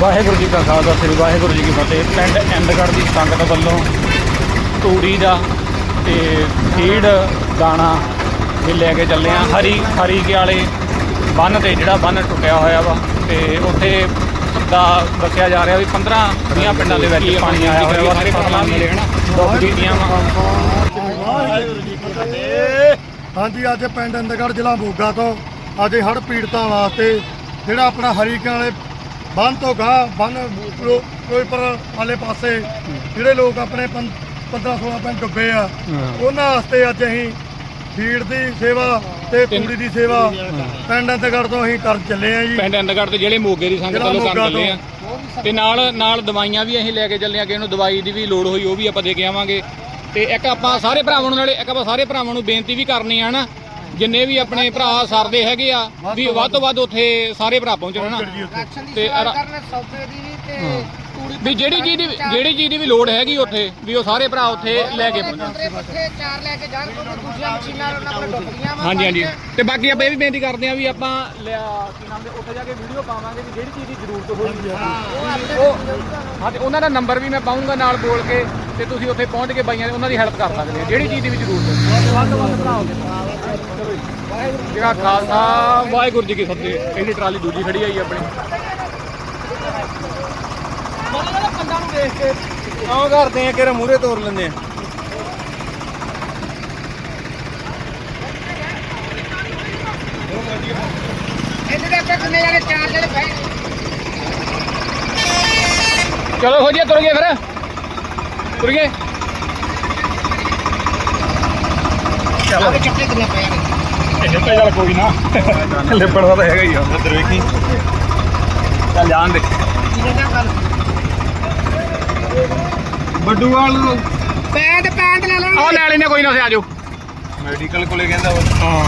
ਵਾਹਿਗੁਰੂ ਜੀ ਕਾ ਖਾਲਸਾ, ਸ੍ਰੀ ਵਾਹਿਗੁਰੂ ਜੀ ਕੀ ਫਤਿਹ। ਪਿੰਡ ਇੰਦਗੜ੍ਹ ਦੀ ਸੰਗਤ ਵੱਲੋਂ ਤੂੜੀ ਦਾ ਤੇ ਫੀਡ ਦਾਣਾ ਵੀ ਲੈ ਕੇ ਚੱਲੇ ਆ ਹਰੀ ਹਰੀ ਕੇ ਵਾਲੇ ਬੰਨ ਤੇ ਜਿਹੜਾ ਬੰਨ ਟੁੱਟਿਆ ਹੋਇਆ ਵਾ ਤੇ ਉੱਥੇ ਦਾ ਦੱਸਿਆ ਜਾ ਰਿਹਾ ਵੀ 15 20 ਪਿੰਡਾਂ ਦੇ ਵਿੱਚ ਪਾਣੀ ਆਇਆ ਹੋਇਆ ਵਾ। ਸਾਰੇ ਫਸਲਾਂ ਵੀ ਡੁੱਬ ਗਈਆਂ ਵਾ। ਵਾਹਿਗੁਰੂ ਜੀ ਫਤਿਹ। ਹਾਂਜੀ, ਅੱਜ ਪਿੰਡ ਅੰਦਗੜ੍ਹ ਜ਼ਿਲ੍ਹਾ ਮੋਗਾ ਤੋਂ ਅੱਜ ਹੜ੍ਹ ਪੀੜਤਾਂ ਵਾਸਤੇ ਜਿਹੜਾ ਆਪਣਾ ਹਰੀਕਾਂ ਵਾਲੇ ਬੰਨ ਤੋਂ ਗਾਂ ਬੰਨ ਫਿਰੋਜ਼ਪੁਰ ਵਾਲੇ ਪਾਸੇ ਜਿਹੜੇ ਲੋਕ ਆਪਣੇ 15 16 ਪਿੰਡ ਡੁੱਬੇ ਆ ਉਹਨਾਂ ਵਾਸਤੇ ਅੱਜ ਅਸੀਂ ਫੀਡ ਦੀ ਸੇਵਾ ਤੇ ਤੂੜੀ ਦੀ ਸੇਵਾ ਪਿੰਡ ਅੰਦਗੜ੍ਹ ਤੋਂ ਅਸੀਂ ਕਰਨ ਚੱਲੇ ਆ ਜੀ। ਪਿੰਡ ਇੰਦਗੜ੍ਹ ਤੇ ਜਿਹੜੇ ਮੋਗੇ ਦੀ ਸੰਗਤ ਵੱਲੋਂ ਕੰਮ ਚੱਲੇ ਆ। ਤੇ ਨਾਲ ਨਾਲ ਦਵਾਈਆਂ ਵੀ ਅਸੀਂ ਲੈ ਕੇ ਚੱਲੇ ਆ ਕਿ ਇਹਨੂੰ ਦਵਾਈ ਦੀ ਵੀ ਲੋੜ ਹੋਈ ਉਹ ਵੀ ਆਪਾਂ ਦੇ ਕੇ ਆਵਾਂਗੇ। ਤੇ ਇੱਕ ਆਪਾਂ ਸਾਰੇ ਭਰਾਵਾਂ ਨੂੰ ਨਾਲੇ ਇੱਕ ਆਪਾਂ ਸਾਰੇ ਭਰਾਵਾਂ ਨੂੰ ਬੇਨਤੀ ਵੀ ਕਰਨੀ ਆ ਨਾ ਜਿੰਨੇ ਵੀ ਆਪਣੇ ਭਰਾ ਸਰਦੇ ਹੈਗੇ ਆ ਵੀ ਵੱਧ ਤੋਂ ਵੱਧ ਉੱਥੇ ਸਾਰੇ ਭਰਾ ਪਹੁੰਚਣ ਨਾ। ਤੇ ਸੇਵਾ ਅਰਾ- ਕਰਨ ਸੌਦੇ ਦੀ ਵੀ ਤੇ ਹਾਂ। ਤੂੜੀ ਵੀ ਜਿਹੜੀ ਚੀਜ਼ ਦੀ ਜਿਹੜੀ ਚੀਜ਼ ਦੀ ਵੀ ਲੋੜ ਹੈਗੀ ਉੱਥੇ ਵੀ ਉਹ ਸਾਰੇ ਭਰਾ ਉੱਥੇ ਲੈ ਕੇ ਪਹੁੰਚਣ ਪੱਠੇ ਪੱਠੇ ਚਾਰ ਲੈ ਕੇ ਜਾਣ ਕਿਉਂਕਿ ਦੂਜੀਆਂ ਮਸ਼ੀਨਾਂ ਉਹਨਾਂ ਕੋਲ ਡੁੱਬ ਗਈਆਂ ਵਾ ਹਾਂਜੀ ਹਾਂਜੀ। ਤੇ ਬਾਕੀ ਆਪਾਂ ਇਹ ਵੀ ਬੇਨਤੀ ਕਰਦੇ ਆ ਵੀ ਆਪਾਂ ਲਿਆ ਕੀ ਨਾਮ ਦੇ ਉੱਥੇ ਜਾ ਕੇ ਵੀਡੀਓ ਪਾਵਾਂਗੇ ਵੀ ਜਿਹੜੀ ਚੀਜ਼ ਦੀ ਜ਼ਰੂਰਤ ਹੋਈ ਹੈ। ਉਹ ਹਾਂ ਤੇ ਉਹਨਾਂ ਦਾ ਨੰਬਰ ਵੀ ਮੈਂ ਪਾਉਂਗਾ ਨਾਲ ਬੋਲ ਕੇ ਤੇ ਤੁਸੀਂ ਉੱਥੇ ਪਹੁੰਚ ਕੇ ਬਾਈਆਂ ਦੀ ਉਹਨਾਂ ਦੀ ਹੈਲਪ ਕਰ ਸਕਦੇ ਹੋ ਜਿਹੜੀ ਚੀਜ਼ ਦੀ ਵੀ ਜ਼ਰੂਰਤ ਹੈ ਵੱਧ ਤੋਂ ਵੱਧ ਭਰਾਓ ਜਿਹੜਾ ਖਾਲਸਾ ਵਾਹਿਗੁਰੂ ਜੀ ਕੀ ਫਤਿਹ। ਇਹਦੀ ਟਰਾਲੀ ਦੂਜੀ ਖੜੀ ਆਈ ਆਪਣੀ। ਪੰਡਾਂ ਨੂੰ ਵੇਖ ਕੇ। ਆਹ ਕਰਦੇ ਆ ਕਿਰੇ ਮੂਰੇ ਤੋੜ ਲੈਂਦੇ ਆ। ਚਲੋ ਹੋ ਜੀ ਤੁਰ ਗਏ। ਫਿਰ। ਤੁਰ ਗਏ ਆਵੇ ਚੱਕੇ ਕਿੰਨੇ ਪਏ ਨੇ ਇਹ ਤਾਂ ਚੱਲ ਕੋਈ ਨਾ। ਲਿਪੜਦਾ ਤਾਂ ਹੈਗਾ ਹੀ ਆ। ਇੱਧਰ ਵੇਖੀ। ਚੱਲ ਜਾਣ ਦੇ। ਜਿਹਨੇ ਕਿਹਾ ਗੱਲ? ਬੱਡੂਵਾਲ ਨੂੰ। ਪੈਂਟ ਪੈਂਟ ਲੈ ਲੈਣ ਆਹ ਲੈ ਲੈਨੇ ਕੋਈ ਨਾ ਸੇ ਆਜੋ ਮੈਡੀਕਲ ਕੋਲੇ ਕਹਿੰਦਾ ਹਾਂ।